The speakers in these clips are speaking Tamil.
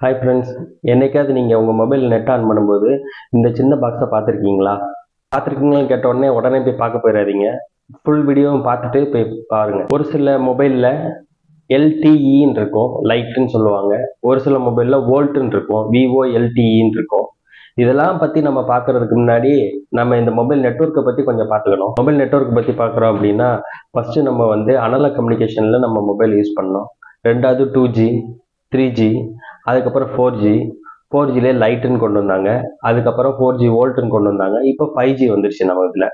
ஹாய் ஃப்ரெண்ட்ஸ் என்னைக்காவது நீங்கள் உங்கள் மொபைல் நெட் ஆன் பண்ணும்போது இந்த சின்ன பாக்ஸை பார்த்துருக்கீங்களா? பார்த்துருக்கீங்களான்னு கேட்ட உடனே உடனே போய் பார்க்க போயிடாதீங்க ஃபுல் வீடியோவும் பார்த்துட்டு போய் பாருங்கள் ஒரு சில மொபைலில் எல்டிஇன்னு இருக்கும் லைட்டுன்னு சொல்லுவாங்க. ஒரு சில மொபைலில் வோல்ட்டுன்னு இருக்கும் விவோ எல்டிஇன்னு இருக்கும். இதெல்லாம் பற்றி நம்ம பார்க்கறதுக்கு முன்னாடி நம்ம இந்த மொபைல் நெட்ஒர்க்கை பற்றி கொஞ்சம் பார்த்துக்கணும். மொபைல் நெட்ஒர்க் பற்றி பார்க்குறோம் அப்படின்னா ஃபஸ்ட்டு நம்ம வந்து அனலாக் கம்யூனிகேஷனில் நம்ம மொபைல் யூஸ் பண்ணோம் ரெண்டாவது டூ ஜி த்ரீ ஜி அதுக்கப்புறம் ஃபோர் ஜி ஃபோர் ஜிலே லைட்டுன்னு கொண்டு வந்தாங்க. அதுக்கப்புறம் ஃபோர் ஜி வோல்ட்டுன்னு கொண்டு வந்தாங்க. இப்போ ஃபைவ் ஜி வந்துருச்சு நம்ம இதில்.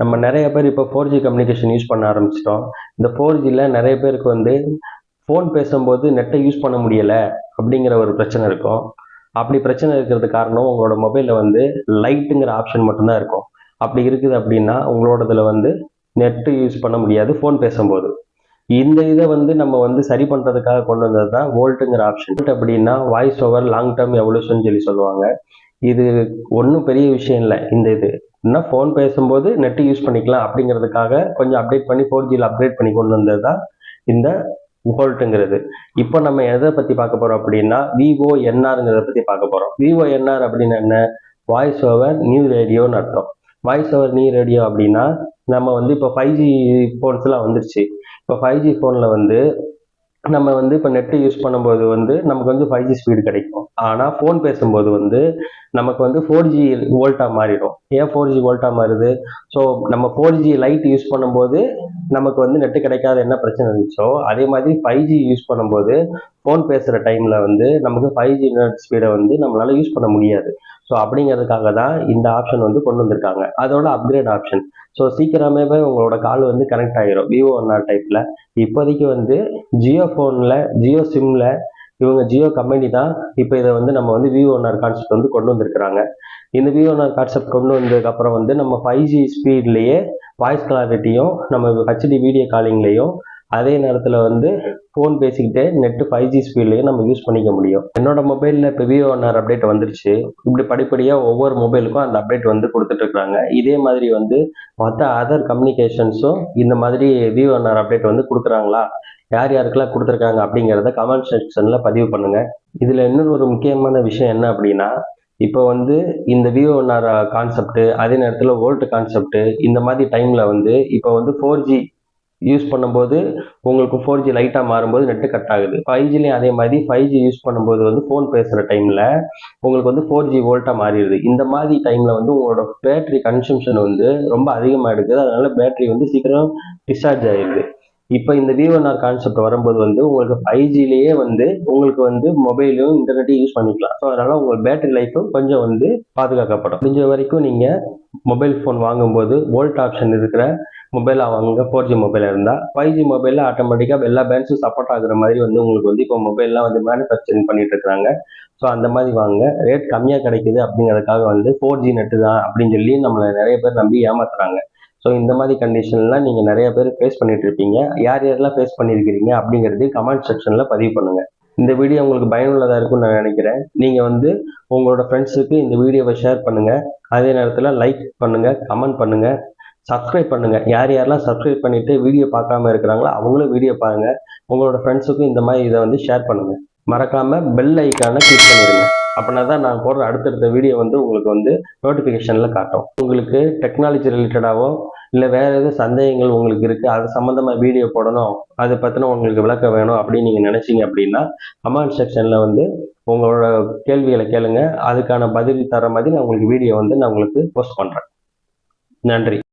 நம்ம நிறைய பேர் இப்போ ஃபோர் ஜி கம்யூனிகேஷன் யூஸ் பண்ண ஆரம்பிச்சிட்டோம். இந்த ஃபோர் ஜியில் நிறைய பேருக்கு வந்து ஃபோன் பேசும்போது நெட்டை யூஸ் பண்ண முடியலை அப்படிங்கிற ஒரு பிரச்சனை இருக்கும். அப்படி பிரச்சனை இருக்கிறது காரணம் உங்களோட மொபைலில் வந்து லைட்டுங்கிற ஆப்ஷன் மட்டும்தான் இருக்கும். அப்படி இருக்குது அப்படின்னா உங்களோடதுல வந்து நெட்டு யூஸ் பண்ண முடியாது ஃபோன் பேசும்போது. இந்த இதை வந்து நம்ம வந்து சரி பண்ணுறதுக்காக கொண்டு வந்தது தான் வோல்ட்டுங்கிற ஆப்ஷன் அப்படின்னா voice over long term evolution சொல்லி சொல்லுவாங்க. இது ஒன்றும் பெரிய விஷயம் இல்லை. இந்த இது என்ன ஃபோன் பேசும்போது நெட்டு யூஸ் பண்ணிக்கலாம் அப்படிங்கிறதுக்காக கொஞ்சம் அப்டேட் பண்ணி ஃபோர் ஜியில் அப்டேட் பண்ணி கொண்டு வந்தது தான் இந்த வோல்ட்டுங்கிறது. இப்போ நம்ம எதை பற்றி பார்க்க போகிறோம் அப்படின்னா விவோ என்ஆருங்கிறத பற்றி பார்க்க போகிறோம் விவோ என்ஆர் அப்படின்னு என்ன? வாய்ஸ் ஓவர் நியூ ரேடியோன்னு அர்த்தம். வாய்ஸ் ஓவர் நியூ ரேடியோ அப்படின்னா நம்ம வந்து இப்போ ஃபைவ் ஜி ஃபோன்ஸ்லாம் வந்துருச்சு. இப்போ ஃபைவ் ஜி ஃபோனில் வந்து நம்ம வந்து இப்போ நெட்டு யூஸ் பண்ணும்போது வந்து நமக்கு வந்து ஃபைவ் ஜி ஸ்பீடு கிடைக்கும். ஆனால் ஃபோன் பேசும்போது வந்து நமக்கு வந்து ஃபோர் ஜி வோல்ட்டாக மாறிடும். ஏன் ஃபோர் ஜி வோல்ட்டாக மாறுது? ஸோ நம்ம ஃபோர் ஜி லைட் யூஸ் பண்ணும்போது நமக்கு வந்து நெட்டு கிடைக்காத என்ன பிரச்சனை இருந்துச்சோ அதே மாதிரி ஃபைவ் ஜி யூஸ் பண்ணும்போது ஃபோன் பேசுகிற டைமில் வந்து நமக்கு ஃபைவ் ஜி நெட் ஸ்பீடை வந்து நம்மளால் யூஸ் பண்ண முடியாது. ஸோ அப்படிங்கிறதுக்காக தான் இந்த ஆப்ஷன் வந்து கொண்டு வந்திருக்காங்க. அதோட அப்கிரேட் ஆப்ஷன் ஸோ சீக்கிரமே போய் உங்களோட கால் வந்து கனெக்ட் ஆகிரும் விவோ ஒன் டைப்பில் இப்போதைக்கு வந்து ஜியோ ஃபோனில் ஜியோ சிம்மில் இவங்க ஜியோ கம்பெனி தான் இப்போ இதை வந்து நம்ம வந்து விவோ கான்செப்ட் வந்து கொண்டு வந்திருக்கிறாங்க. இந்த விஓஎன்ஆர் கான்செப்ட் கொண்டு வந்ததுக்கப்புறம் வந்து நம்ம ஃபைவ் ஜி ஸ்பீட்லேயே வாய்ஸ் கிளாரிட்டியும் நம்ம ஹெச்டி வீடியோ காலிங்லேயும் அதே நேரத்தில் வந்து ஃபோன் பேசிக்கிட்டே நெட்டு ஃபைவ் ஜி ஸ்பீட்லேயும் நம்ம யூஸ் பண்ணிக்க முடியும். என்னோட மொபைலில் இப்போ விவோ ஒன்ஆர் அப்டேட் வந்துருச்சு. இப்படி படிப்படியாக ஒவ்வொரு மொபைலுக்கும் அந்த அப்டேட் வந்து கொடுத்துட்ருக்குறாங்க இதே மாதிரி வந்து மற்ற அதர் கம்யூனிகேஷன்ஸும் இந்த மாதிரி விவோ ஒன்ஆர் அப்டேட் வந்து கொடுக்குறாங்களா? யார் யாருக்கெல்லாம் கொடுத்துருக்காங்க அப்படிங்கிறத கமெண்ட் செக்ஷனில் பதிவு பண்ணுங்கள் இதில் இன்னொரு ஒரு முக்கியமான விஷயம் என்ன அப்படின்னா இப்போ வந்து இந்த விவோ ஒன்னார் கான்செப்ட் அதே நேரத்தில் ஓல்டு கான்செப்ட் இந்த மாதிரி டைமில் வந்து இப்போ வந்து ஃபோர் ஜி யூஸ் பண்ணும்போது உங்களுக்கு ஃபோர் ஜி லைட்டாக மாறும்போது நெட்டு கட் ஆகுது. ஃபைவ் ஜிலையும் அதே மாதிரி ஃபைவ் ஜி யூஸ் பண்ணும்போது வந்து ஃபோன் பேசுகிற டைமில் உங்களுக்கு வந்து ஃபோர் ஜி வோல்ட்டாக மாறிடுது. இந்த மாதிரி டைமில் வந்து உங்களோட பேட்டரி கன்சம்ஷன் வந்து ரொம்ப அதிகமாக எடுக்குது. அதனால பேட்டரி வந்து சீக்கிரம் டிஸ்சார்ஜ் ஆகிடுது இப்போ இந்த விவோஆர் கான்செப்ட் வரும்போது வந்து உங்களுக்கு ஃபைவ் ஜிலேயே வந்து உங்களுக்கு வந்து மொபைலும் இன்டர்நெட்டையும் யூஸ் பண்ணிக்கலாம். ஸோ அதனால உங்கள் பேட்டரி லைஃப்பும் கொஞ்சம் வந்து பாதுகாக்கப்படும். முடிஞ்ச வரைக்கும் நீங்கள் மொபைல் ஃபோன் வாங்கும்போது வோல்ட் ஆப்ஷன் இருக்கிற மொபைலாக வாங்குங்க. ஃபோர் ஜி மொபைலாக இருந்தால் ஃபைவ் ஜி மொபைலில் ஆட்டோமேட்டிக்காக எல்லா பேண்ட்ஸும் சப்போர்ட் ஆகுற மாதிரி வந்து உங்களுக்கு வந்து இப்போ மொபைல்லாம் வந்து மேனுஃபேக்சரிங் பண்ணிட்டு இருக்காங்க. ஸோ அந்த மாதிரி வாங்க. ரேட் கம்மியாக கிடைக்குது அப்படிங்கிறதுக்காக வந்து ஃபோர் ஜி நெட்டு தான் அப்படின்னு சொல்லி நம்மளை நிறைய பேர் நம்பி ஏமாத்துறாங்க. ஸோ இந்த மாதிரி கண்டிஷன்லாம் நீங்கள் நிறைய பேர் ஃபேஸ் பண்ணிட்டு இருப்பீங்க. யார் யாரெல்லாம் ஃபேஸ் பண்ணியிருக்கிறீங்க அப்படிங்கிறது கமெண்ட் செக்ஷனில் பதிவு பண்ணுங்கள் இந்த வீடியோ உங்களுக்கு பயனுள்ளதாக இருக்கும்னு நான் நினைக்கிறேன். நீங்கள் வந்து உங்களோட ஃப்ரெண்ட்ஸுக்கு இந்த வீடியோவை ஷேர் பண்ணுங்கள் அதே நேரத்தில் லைக் பண்ணுங்கள் கமெண்ட் பண்ணுங்கள் சப்ஸ்கிரைப் பண்ணுங்கள் யார் யாரெல்லாம் சப்ஸ்கிரைப் பண்ணிவிட்டு வீடியோ பார்க்காம இருக்கிறாங்களோ அவங்களும் வீடியோ பாருங்கள் உங்களோட ஃப்ரெண்ட்ஸுக்கும் இந்த மாதிரி இதை வந்து ஷேர் பண்ணுங்கள் மறக்காமல் பெல் ஐக்கானை கிளிக் பண்ணிடுங்க அப்படின்னா தான் நான் போடுற அடுத்தடுத்த வீடியோ வந்து உங்களுக்கு வந்து நோட்டிஃபிகேஷனில் காட்டும். உங்களுக்கு டெக்னாலஜி ரிலேட்டடாகவோ இல்லை வேறு எதுவும் சந்தேகங்கள் உங்களுக்கு இருக்குது அது சம்மந்தமாக வீடியோ போடணும் அதை பற்றின உங்களுக்கு விளக்கம் வேணும் அப்படின்னு நீங்கள் நினச்சிங்க அப்படின்னா கமெண்ட் செக்ஷனில் வந்து உங்களோட கேள்விகளை கேளுங்க. அதுக்கான பதில் தர மாதிரி நான் உங்களுக்கு வீடியோ வந்து நான் உங்களுக்கு போஸ்ட் பண்ணுறேன் நன்றி.